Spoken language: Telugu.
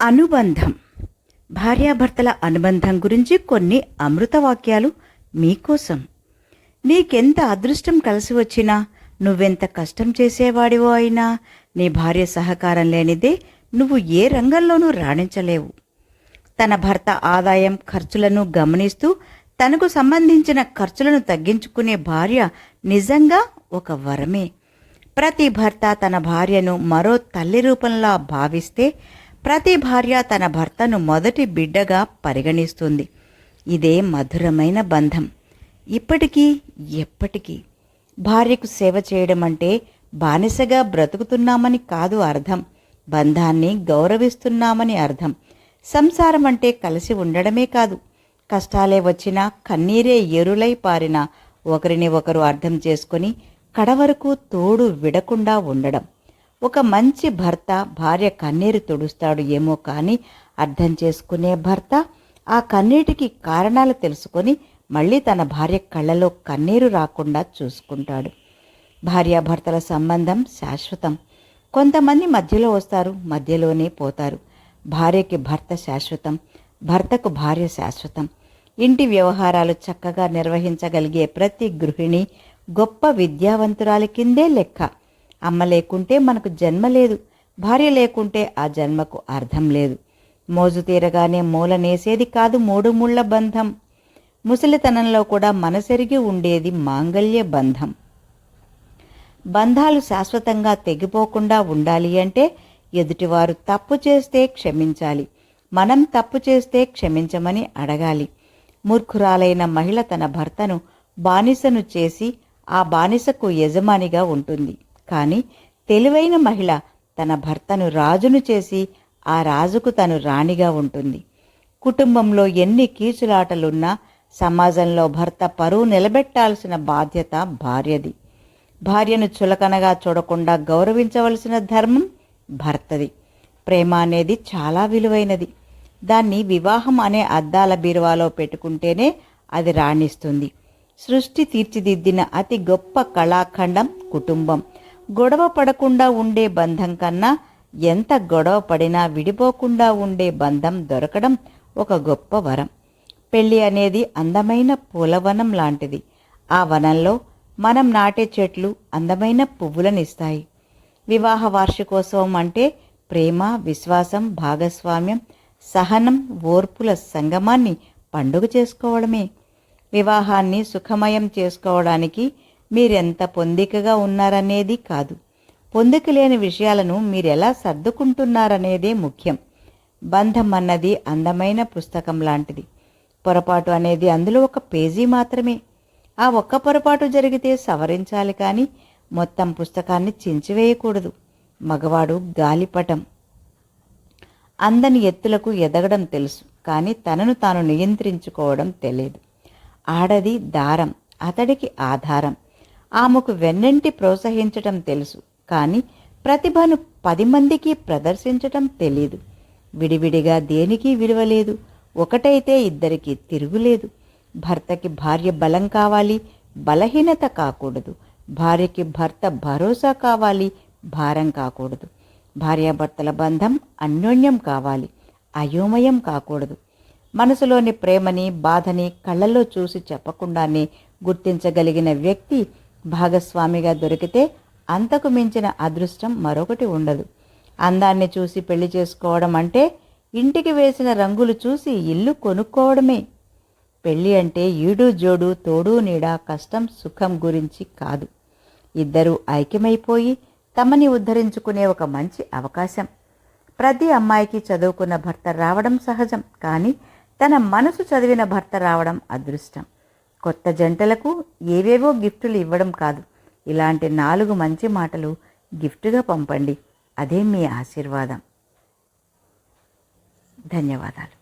అనుబంధం. భార్యాభర్తల అనుబంధం గురించి కొన్ని అమృత వాక్యాలు మీకోసం. నీకెంత అదృష్టం కలిసి వచ్చినా నువ్వెంత కష్టం చేసేవాడివో అయినా నీ భార్య సహకారం లేనిదే నువ్వు ఏ రంగంలోనూ రాణించలేవు. తన భర్త ఆదాయం ఖర్చులను గమనిస్తూ తనకు సంబంధించిన ఖర్చులను తగ్గించుకునే భార్య నిజంగా ఒక వరమే. ప్రతి భర్త తన భార్యను మరో తల్లి రూపంలో భావిస్తే ప్రతి భార్య తన భర్తను మొదటి బిడ్డగా పరిగణిస్తుంది. ఇదే మధురమైన బంధం. ఇప్పటికీ ఎప్పటికీ భార్యకు సేవ చేయడం అంటే బానిసగా బ్రతుకుతున్నామని కాదు అర్థం. బంధాన్ని గౌరవిస్తున్నామని అర్థం. సంసారం అంటే కలిసి ఉండడమే కాదు. కష్టాలే వచ్చినా కన్నీరే ఎరులై పారినా ఒకరిని ఒకరు అర్థం చేసుకొని కడవరకు తోడు విడకుండా ఉండడం. ఒక మంచి భర్త భార్య కన్నీరు తుడుస్తాడు ఏమో కానీ అర్థం చేసుకునే భర్త ఆ కన్నీటికి కారణాలు తెలుసుకొని మళ్ళీ తన భార్య కళ్ళలో కన్నీరు రాకుండా చూసుకుంటాడు. భార్యాభర్తల సంబంధం శాశ్వతం. కొంతమంది మధ్యలో వస్తారు మధ్యలోనే పోతారు. భార్యకి భర్త శాశ్వతం భర్తకు భార్య శాశ్వతం. ఇంటి వ్యవహారాలు చక్కగా నిర్వహించగలిగే ప్రతి గృహిణి గొప్ప విద్యావంతురాలి కిందే లెక్క. అమ్మ లేకుంటే మనకు జన్మ లేదు. భార్య లేకుంటే ఆ జన్మకు అర్థం లేదు. మోజు తీరగానే మూలనేసేది కాదు మూడు ముళ్ళ బంధం. ముసలితనంలో కూడా మనసెరిగి ఉండేది మాంగల్య బంధం. బంధాలు శాశ్వతంగా తెగిపోకుండా ఉండాలి అంటే ఎదుటివారు తప్పు చేస్తే క్షమించాలి. మనం తప్పు చేస్తే క్షమించమని అడగాలి. మూర్ఖురాలైన మహిళ తన భర్తను బానిసను చేసి ఆ బానిసకు యజమానిగా ఉంటుంది. కానీ తెలివైన మహిళ తన భర్తను రాజును చేసి ఆ రాజుకు తను రాణిగా ఉంటుంది. కుటుంబంలో ఎన్ని కీచులాటలున్నా సమాజంలో భర్త పరువు నిలబెట్టాల్సిన బాధ్యత భార్యది. భార్యను చులకనగా చూడకుండా గౌరవించవలసిన ధర్మం భర్తది. ప్రేమ అనేది చాలా విలువైనది. దాన్ని వివాహం అనే అద్దాల బీరువాలో పెట్టుకుంటేనే అది రాణిస్తుంది. సృష్టి తీర్చిదిద్దిన అతి గొప్ప కళాఖండం కుటుంబం. గొడవ పడకుండా ఉండే బంధం కన్నా ఎంత గొడవ పడినా విడిపోకుండా ఉండే బంధం దొరకడం ఒక గొప్ప వరం. పెళ్ళి అనేది అందమైన పూలవనం లాంటిది. ఆ వనంలో మనం నాటే చెట్లు అందమైన పువ్వులనిస్తాయి. వివాహ వార్షికోత్సవం అంటే ప్రేమ విశ్వాసం భాగస్వామ్యం సహనం ఓర్పుల సంగమాన్ని పండుగ చేసుకోవడమే. వివాహాన్ని సుఖమయం చేసుకోవడానికి మీరెంత పొందికగా ఉన్నారనేది కాదు. పొందిక లేని విషయాలను మీరెలా సర్దుకుంటున్నారనేదే ముఖ్యం. బంధం అన్నది అందమైన పుస్తకం లాంటిది. పొరపాటు అనేది అందులో ఒక పేజీ మాత్రమే. ఆ ఒక్క పొరపాటు జరిగితే సవరించాలి కానీ మొత్తం పుస్తకాన్ని చించివేయకూడదు. మగవాడు గాలిపటం. అందని ఎత్తులకు ఎదగడం తెలుసు కానీ తనను తాను నియంత్రించుకోవడం తెలియదు. ఆడది దారం అతడికి ఆధారం. ఆమెకు వెన్నంటి ప్రోత్సహించటం తెలుసు కానీ ప్రతిభను పది మందికి ప్రదర్శించటం తెలియదు విడివిడిగా దేనికి విలువలేదు. ఒకటైతే ఇద్దరికి తిరుగులేదు. భర్తకి భార్య బలం కావాలి బలహీనత కాకూడదు. భార్యకి భర్త భరోసా కావాలి భారం కాకూడదు. భార్యాభర్తల బంధం అన్యోన్యం కావాలి అయోమయం కాకూడదు. మనసులోని ప్రేమని బాధని కళ్ళల్లో చూసి చెప్పకుండానే గుర్తించగలిగిన వ్యక్తి భాగస్వామిగా దొరికితే అంతకు మించిన అదృష్టం మరొకటి ఉండదు. అందాన్ని చూసి పెళ్ళి చేసుకోవడం అంటే ఇంటికి వేసిన రంగులు చూసి ఇల్లు కొనుక్కోవడమే. పెళ్ళి అంటే ఈడు జోడు తోడు నీడ కష్టం సుఖం గురించి కాదు. ఇద్దరూ ఐక్యమైపోయి తమని ఉద్ధరించుకునే ఒక మంచి అవకాశం. ప్రతి అమ్మాయికి చదువుకున్న భర్త రావడం సహజం కానీ తన మనసు చదివిన భర్త రావడం అదృష్టం. కొత్త జంటలకు ఏవేవో గిఫ్టులు ఇవ్వడం కాదు. ఇలాంటి నాలుగు మంచి మాటలు గిఫ్ట్గా పంపండి. అదే మీ ఆశీర్వాదం. ధన్యవాదాలు.